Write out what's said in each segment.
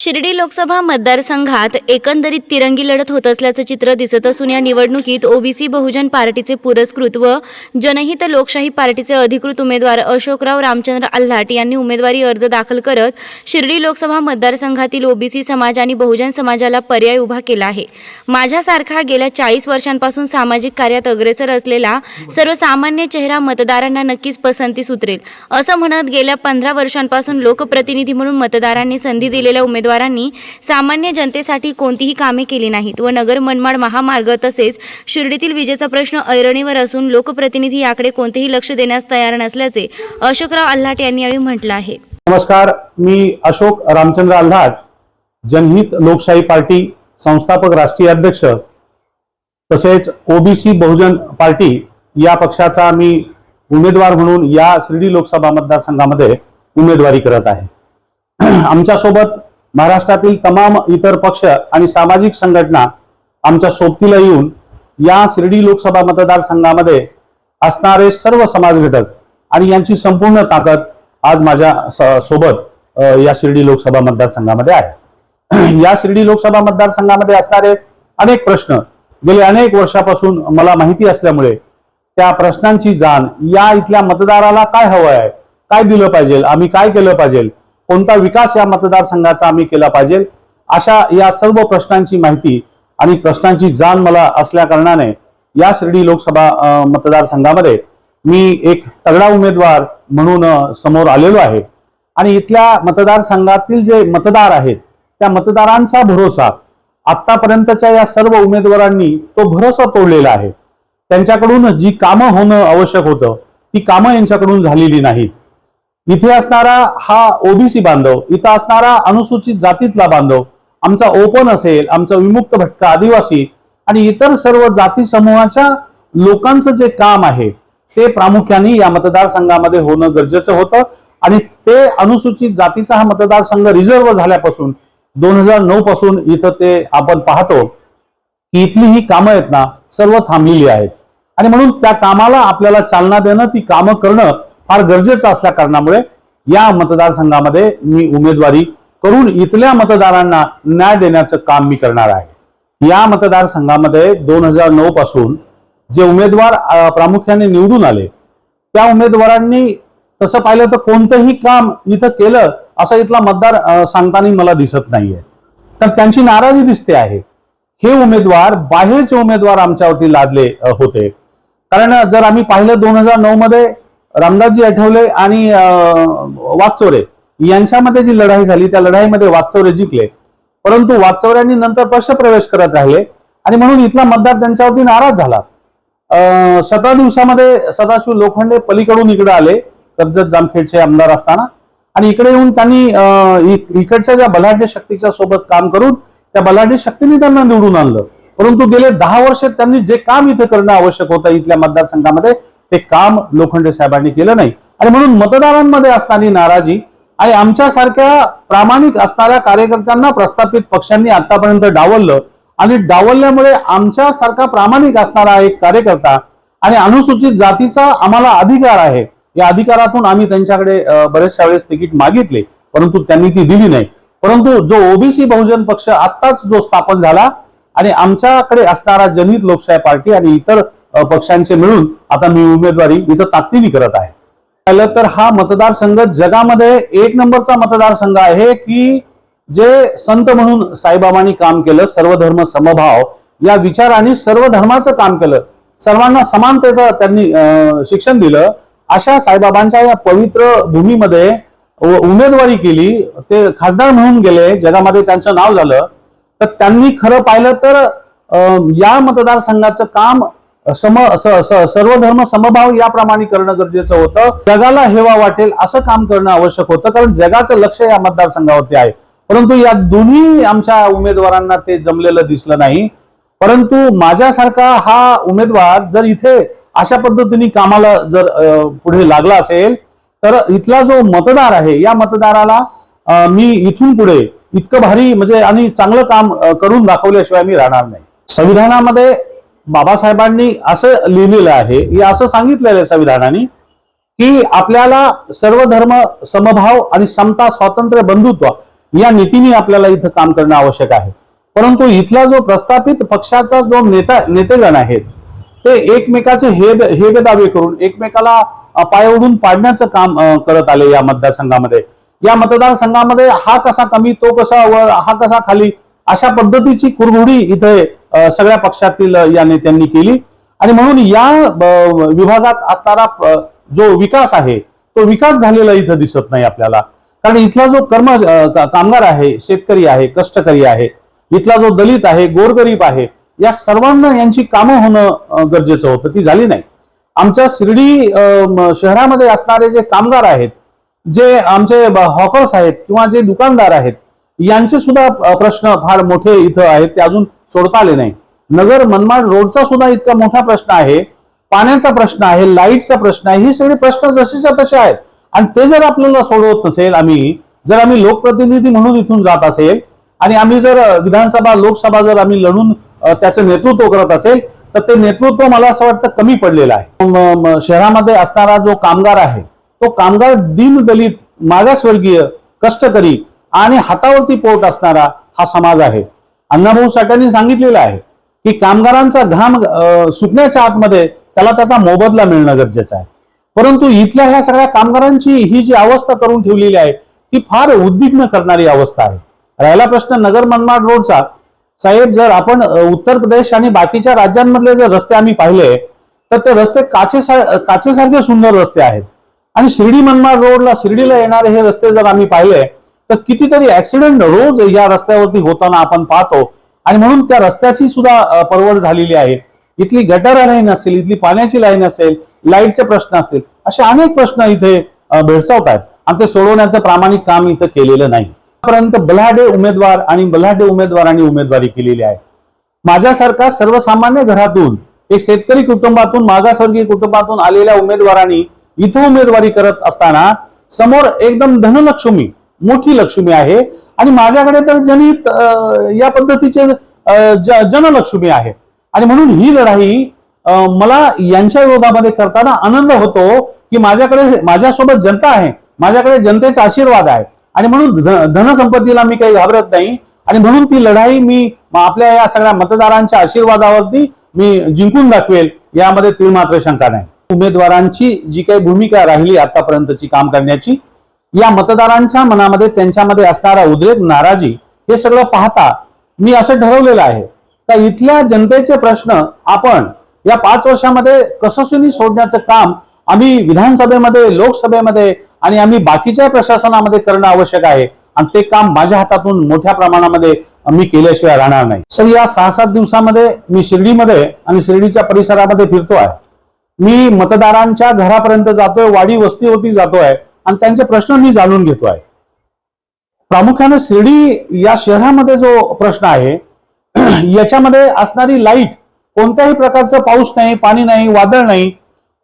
शिर्डी लोकसभा मतदारसंघात एकंदरीत तिरंगी लढत होत असल्याचं चित्र दिसत असून या निवडणुकीत ओबीसी बहुजन पार्टीचे पुरस्कृत व जनहित लोकशाही पार्टीचे अधिकृत उमेदवार अशोकराव रामचंद्र आल्हाट यांनी उमेदवारी अर्ज दाखल करत शिर्डी लोकसभा मतदारसंघातील ओबीसी समाज आणि बहुजन समाजाला पर्याय उभा केला आहे. माझ्यासारखा गेल्या चाळीस वर्षांपासून सामाजिक कार्यात अग्रेसर असलेला सर्वसामान्य चेहरा मतदारांना नक्कीच पसंतीस उतरेल. असं म्हणत गेल्या पंधरा वर्षांपासून लोकप्रतिनिधी म्हणून मतदारांनी संधी दिलेल्या उमेदवारांनी सामान्य जनतेसाठी कोणतीही कामे केली नाहीत व नगर मनमाड महामार्ग तसेच शिर्डीतील विजेचा प्रश्न ऐरणीवर असून लोकप्रतिनिधी याकडे कोणतेही लक्ष देण्यास तयार नसल्याचे अशोकराव आल्हाट यांनी यावेळी म्हटलं आहे. नमस्कार मी अशोक रामचंद्र आल्हाट जनहित लोकशाही पार्टी संस्थापक राष्ट्रीय अध्यक्ष तसेच ओबीसी बहुजन पार्टी या पक्षाचा मी उमेदवार म्हणून या शिर्डी लोकसभा मतदारसंघामध्ये उमेदवारी करत आहे. आमच्यासोबत महाराष्ट्रातील तमाम इतर पक्ष आणि सामाजिक संघटना आमच्या सोबतीला येऊन या शिर्डी लोकसभा मतदारसंघामध्ये असणारे सर्व समाज घटक आणि यांची संपूर्ण ताकद आज माझ्या सोबत या शिर्डी लोकसभा मतदारसंघामध्ये आहे. या शिर्डी लोकसभा मतदारसंघामध्ये असणारे अनेक प्रश्न गेले अनेक वर्षापासून मला माहिती असल्यामुळे त्या प्रश्नांची जाण या इथल्या मतदाराला काय हवं आहे? काय दिलं पाहिजे? आम्ही काय केलं पाहिजे? कोणता विकास या मतदारसंघाचा आम्ही केला पाहिजे? अशा या सर्व प्रश्नांची माहिती आणि प्रश्नांची जाण मला असल्या कारणाने या शिर्डी लोकसभा मतदारसंघामध्ये मी एक तगडा उमेदवार म्हणून समोर आलेलो आहे. आणि इथल्या मतदारसंघातील जे मतदार आहेत त्या मतदारांचा भरोसा आतापर्यंतच्या या सर्व उमेदवारांनी तो भरोसा तोडलेला आहे. त्यांच्याकडून जी कामं होणं आवश्यक होतं ती कामं यांच्याकडून झालेली नाहीत. इथे असणारा हा ओबीसी बांधव इथं असणारा अनुसूचित जातीतला बांधव आमचा ओपन असेल आमचा विमुक्त भटका आदिवासी आणि इतर सर्व जाती समूहाच्या लोकांचं जे काम आहे ते प्रामुख्याने या मतदारसंघामध्ये होणं गरजेचं होतं. आणि ते अनुसूचित जातीचा हा मतदारसंघ रिझर्व्ह झाल्यापासून दोन हजार नऊ पासून इथं ते आपण पाहतो की इथली ही कामं आहेत ना सर्व थांबलेली आहेत. आणि म्हणून त्या कामाला आपल्याला चालना देणं ती कामं करणं फार गरजेचं असल्या कारणामुळे या मतदारसंघामध्ये मी उमेदवारी करून इथल्या मतदारांना न्याय देण्याचं काम मी करणार आहे. या मतदारसंघामध्ये दोन हजार नऊ पासून जे उमेदवार प्रामुख्याने निवडून आले त्या उमेदवारांनी तसं पाहिलं तर कोणतंही काम इथं केलं असं इथला मतदार सांगताना मला दिसत नाहीये. तर त्यांची नाराजी दिसते आहे. हे उमेदवार बाहेरचे उमेदवार आमच्यावरती लादले होते. कारण जर आम्ही पाहिलं दोन हजार नऊ मध्ये रामदासजी आठवले आणि अ, वाकचोरे. यांच्यामध्ये जी लढाई झाली त्या लढाईमध्ये वाकचौरे जिंकले. परंतु वाकचौऱ्यांनी नंतर पक्षप्रवेश करत राहिले आणि म्हणून इथला मतदार त्यांच्यावरती नाराज झाला. सतरा दिवसामध्ये सदाशिव लोखंडे पलीकडून इकडे आले कर्जत जामखेडचे आमदार असताना. आणि इकडे येऊन त्यांनी इकडच्या ज्या बलाढ्य शक्तीच्या सोबत काम करून त्या बलाढ्य शक्तीने त्यांना निवडून आणलं. परंतु गेले दहा वर्ष त्यांनी जे काम इथे करणं आवश्यक होतं इथल्या मतदारसंघामध्ये ते काम लोखंडे साहेबांनी केलं नाही. आणि म्हणून मतदारांमध्ये असताना नाराजी आणि आमच्यासारख्या प्रामाणिक असणाऱ्या कार्यकर्त्यांना प्रस्थापित पक्षांनी आतापर्यंत डावललं. आणि डावलल्यामुळे आमच्यासारखा प्रामाणिक असणारा एक कार्यकर्ता आणि अनुसूचित जातीचा आम्हाला अधिकार आहे. या अधिकारातून आम्ही त्यांच्याकडे बरेचशा वेळेस तिकीट मागितले. परंतु त्यांनी ती दिली नाही. परंतु जो ओबीसी बहुजन पक्ष आत्ताच जो स्थापन झाला आणि आमच्याकडे असणारा जनित लोकशाही पार्टी आणि इतर पक्षांचे मिळून आता मी उमेदवारी इथं ताकदीने करत आहे. पाहिलं तर हा मतदारसंघ जगामध्ये एक नंबरचा मतदारसंघ आहे की जे संत म्हणून साईबाबांनी काम केलं सर्वधर्म समभाव या विचाराने सर्व धर्माचं काम केलं. सर्वांना समानतेचं त्यांनी अं, शिक्षण दिलं. अशा साईबाबांच्या या पवित्र भूमीमध्ये उमेदवारी केली. ते खासदार म्हणून गेले जगामध्ये त्यांचं नाव झालं. तर त्यांनी खरं पाहिलं तर या मतदारसंघाचं काम सम सर्व धर्म समभाव याप्रमाणे करणं गरजेचं होतं. जगाला हेवा वाटेल असं काम करणं आवश्यक होतं कारण जगाचं लक्ष या मतदारसंघावरती आहे. परंतु या दोन्ही आमच्या उमेदवारांना ते जमलेलं दिसलं नाही. परंतु माझ्यासारखा हा उमेदवार जर इथे अशा पद्धतीने कामाला जर पुढे लागला असेल तर इथला जो मतदार आहे या मतदाराला मी इथून पुढे इतकं भारी म्हणजे आणि चांगलं काम करून दाखवल्याशिवाय मी राहणार नाही. संविधानामध्ये बाबासाहेबांनी असं लिहिलेलं आहे हे असं सांगितलेलं आहे संविधानाने की आपल्याला सर्व धर्म समभाव आणि समता स्वातंत्र्य बंधुत्व या नीतीने आपल्याला इथं काम करणं आवश्यक आहे. परंतु इथला जो प्रस्थापित पक्षाचा जो नेता नेतेगण आहेत ते एकमेकाचे हेद हेबेदावे करून एकमेकाला पायवडून पाडण्याचं काम करत आले या मतदारसंघामध्ये. या मतदारसंघामध्ये हा कसा कमी तो कसा वर हा कसा खाली अशा पद्धतीची कुरघोडी इथे सगळ्या पक्षातील या नेत्यांनी केली. आणि म्हणून या विभागात असणारा जो विकास आहे तो विकास झालेला इथं दिसत नाही आपल्याला. कारण इथला जो कर्म कामगार आहे शेतकरी आहे कष्टकरी आहे इथला जो दलित आहे गोरगरीब आहे या सर्वांना यांची कामं होणं गरजेचं होतं. ती झाली नाही. आमच्या शिर्डी शहरामध्ये असणारे जे कामगार आहेत जे आमचे हॉकर्स आहेत किंवा जे दुकानदार आहेत यांचे सुद्धा प्रश्न फार मोठे इथं आहेत ते अजून सोडता आले नाही. नगर मनमाड रोडचा सुद्धा इतका मोठा प्रश्न आहे पाण्याचा प्रश्न आहे लाईटचा प्रश्न आहे हे सगळे प्रश्न जसेच्या तसे आहेत. आणि ते जर आपल्याला सोडवत नसेल आम्ही जर आम्ही लोकप्रतिनिधी म्हणून इथून जात असेल आणि आम्ही जर विधानसभा लोकसभा जर आम्ही लढून त्याचं नेतृत्व करत असेल तर ते नेतृत्व मला असं वाटतं कमी पडलेलं आहे. शहरामध्ये असणारा जो कामगार आहे तो कामगार दिनदलित मागासवर्गीय कष्टकरी आणि हातावरती पोट असणारा हा समाज आहे. अण्णाभाऊ साठ्यांनी सांगितलेलं आहे की कामगारांचा घाम सुटण्याच्या सुकण्याच्या आतमध्ये त्याला त्याचा मोबदला मिळणं गरजेचं आहे. परंतु इथल्या ह्या सगळ्या कामगारांची ही जी अवस्था करून ठेवलेली आहे ती फार उद्विग्न करणारी अवस्था आहे. राहिला प्रश्न नगर मनमाड रोडचा. साहेब जर आपण उत्तर प्रदेश आणि बाकीच्या राज्यांमधले जर रस्ते आम्ही पाहिले तर ते रस्ते काचेसा काचेसारखे सुंदर रस्ते आहेत. आणि शिर्डी मनमाड रोडला शिर्डीला येणारे हे रस्ते जर आम्ही पाहिले तर कितीतरी ऍक्सिडेंट रोज या रस्त्यावरती होताना आपण पाहतो. आणि म्हणून त्या रस्त्याची सुद्धा परवड झालेली आहे. इथली गटार लाईन असेल इथली पाण्याची लाईन असेल लाईटचे प्रश्न असतील असे अनेक प्रश्न इथे भेडसावत आहेत. आणि ते सोडवण्याचं प्रामाणिक काम इथं केलेलं नाही. आतापर्यंत बलाढे उमेदवार आणि बलाढे उमेदवारांनी उमेदवारी केलेली आहे. माझ्यासारखा सर्वसामान्य घरातून एक शेतकरी कुटुंबातून मागासवर्गीय कुटुंबातून आलेल्या उमेदवारांनी इथं उमेदवारी करत असताना समोर एकदम धनलक्ष्मी मोठी लक्ष्मी आहे. आणि माझ्याकडे तर जनित अं, या पद्धतीचे जनलक्ष्मी आहे. आणि म्हणून ही लढाई मला यांच्या विरोधामध्ये करताना आनंद होतो की माझ्याकडे माझ्यासोबत जनता आहे. माझ्याकडे जनतेचा आशीर्वाद आहे. आणि म्हणून धनसंपत्तीला मी काही घाबरत नाही. आणि म्हणून ती लढाई मी आपल्या या सगळ्या मतदारांच्या आशीर्वादावरती मी जिंकून दाखवेल. यामध्ये ती मात्र शंका नाही. उमेदवारांची जी काही भूमिका राहिली आतापर्यंतची काम करण्याची या मतदारांच्या मनामध्ये त्यांच्यामध्ये असणारा उद्रेक नाराजी हे सगळं पाहता मी असं ठरवलेलं आहे. का इथल्या जनतेचे प्रश्न आपण या पाच वर्षामध्ये कसोशीने सोडण्याचं काम आम्ही विधानसभेमध्ये लोकसभेमध्ये आणि आम्ही बाकीच्या प्रशासनामध्ये करणं आवश्यक आहे. आणि ते काम माझ्या हातातून मोठ्या प्रमाणामध्ये मी केल्याशिवाय राहणार नाही. सर या सहा सात दिवसामध्ये मी शिर्डीमध्ये आणि शिर्डीच्या परिसरामध्ये फिरतो आहे मी मतदारांच्या घरापर्यंत जातोय वाडी वस्तीवरती जातोय. आणि त्यांचे प्रश्न मी जाणून घेतो आहे प्रामुख्याने शिर्डी या शहरामध्ये जो प्रश्न आहे याच्यामध्ये असणारी लाइट कोणत्याही प्रकारचं पाऊस नाही पाणी नाही वादळ नाही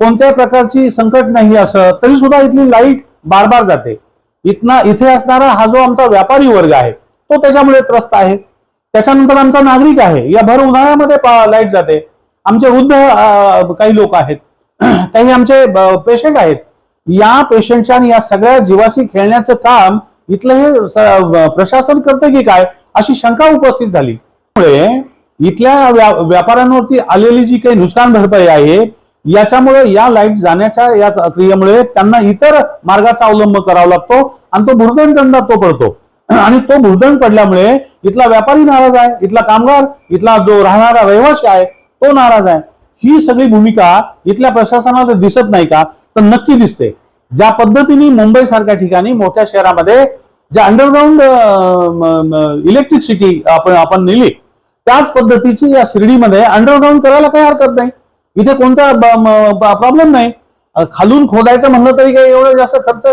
कोणत्याही प्रकारची संकट नाही असं तरी सुद्धा इथली लाइट बार बार जाते. इथना इथे असणारा हा जो आमचा व्यापारी वर्ग आहे तो त्याच्यामुळे त्रस्त आहे. त्याच्यानंतर आमचा नागरिक आहे या भर उन्हाळ्यामध्ये लाइट जाते. आमचे वृद्ध काही लोक आहेत. काही आमचे पेशंट आहेत. या पेशंटच्या आणि या सगळ्या जीवाशी खेळण्याचं काम इथलं हे प्रशासन करतं की काय? अशी शंका उपस्थित झाली. त्यामुळे इथल्या व्या- व्यापाऱ्यांवरती आलेली जी काही नुकसान भरपाई आहे याच्यामुळे या लाइट जाण्याच्या या क्रियेमुळे त्यांना इतर मार्गाचा अवलंब करावा लागतो आणि तो भुर्दंड तो पडतो. आणि तो भुर्दंड पडल्यामुळे इथला व्यापारी नाराज आहे इथला कामगार इथला जो राहणारा रहिवासी आहे तो नाराज आहे. ही सगळी भूमिका इथल्या प्रशासनाला दिसत नाही का? तर नक्की दिसते. ज्या पद्धतीने मुंबई सारख्या ठिकाणी मोठ्या शहरामध्ये ज्या अंडरग्राऊंड इलेक्ट्रिसिटी आपण आपण नेली त्याच पद्धतीची या शिर्डीमध्ये अंडरग्राऊंड करायला काही हरकत नाही. इथे कोणता प्रॉब्लेम नाही. खालून खोदायचं म्हणलं तरी काही एवढं जास्त खर्च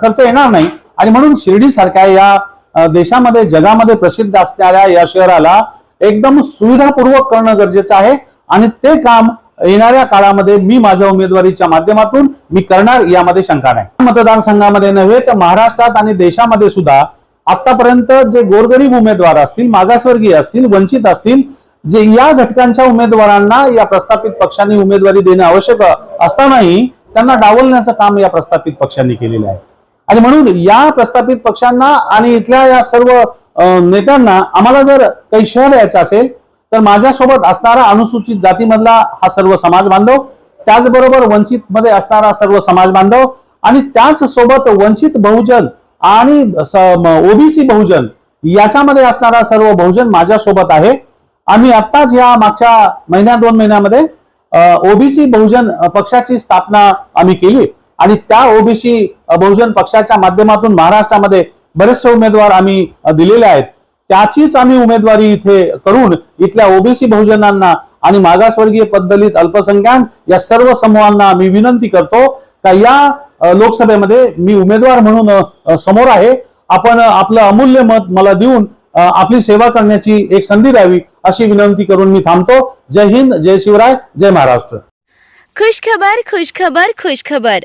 खर्च येणार नाही. आणि म्हणून शिर्डी सारख्या या देशामध्ये जगामध्ये प्रसिद्ध असणाऱ्या या शहराला एकदम सुविधापूर्वक करणं गरजेचं आहे. आणि ते काम येणाऱ्या काळामध्ये मी माझ्या उमेदवारीच्या माध्यमातून मी करणार यामध्ये शंका नाही. मतदारसंघामध्ये नव्हे तर महाराष्ट्रात आणि देशामध्ये सुद्धा आतापर्यंत जे गोरगरीब उमेदवार असतील मागासवर्गीय असतील वंचित असतील जे या घटकांच्या उमेदवारांना या प्रस्थापित पक्षांनी उमेदवारी देणे आवश्यक असतानाही त्यांना डावलण्याचं काम या प्रस्थापित पक्षांनी केलेलं आहे. आणि म्हणून या प्रस्थापित पक्षांना आणि इथल्या या सर्व नेत्यांना आम्हाला जर काही शहर यायचं असेल तर माझ्यासोबत असणारा अनुसूचित जातीमधला हा सर्व समाज बांधव त्याचबरोबर वंचित मध्ये असणारा सर्व समाज बांधव आणि त्याच सोबत वंचित बहुजन आणि ओबीसी बहुजन याच्यामध्ये असणारा सर्व बहुजन माझ्यासोबत आहे. आम्ही आत्ताच या मागच्या महिन्या दोन महिन्यामध्ये ओबीसी बहुजन पक्षाची स्थापना आम्ही केली आणि त्या ओबीसी बहुजन पक्षाच्या माध्यमातून महाराष्ट्रामध्ये बरेचसे उमेदवार आम्ही दिलेले आहेत. त्याचीच आम्ही उमेदवारी इथे करून इथल्या ओबीसी बहुजनांना आणि मागासवर्गीय पद्धलीत अल्पसंख्याक या सर्व समूहांना मी विनंती करतो का या लोकसभेमध्ये मी उमेदवार म्हणून समोर आहे. आपण आपलं अमूल्य मत मला देऊन आपली सेवा करण्याची एक संधी द्यावी अशी विनंती करून मी थांबतो. जय हिंद जय शिवराय जय महाराष्ट्र. खुश खबर खुश खबर खुश खबर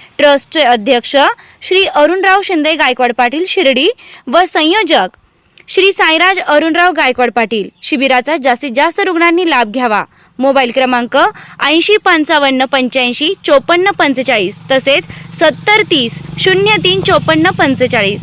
ट्रस्टचे अध्यक्ष श्री अरुणराव शिंदे गायकवाड पाटील शिर्डी व संयोजक श्री साईराज अरुणराव गायकवाड पाटील. शिबिराचा जास्तीत जास्त रुग्णांनी लाभ घ्यावा. मोबाईल क्रमांक ऐंशी पंचावन्न पंच्याऐंशी चोपन्न पंचेचाळीस तसेच सत्तर तीस शून्य तीन चोपन्न पंचेचाळीस.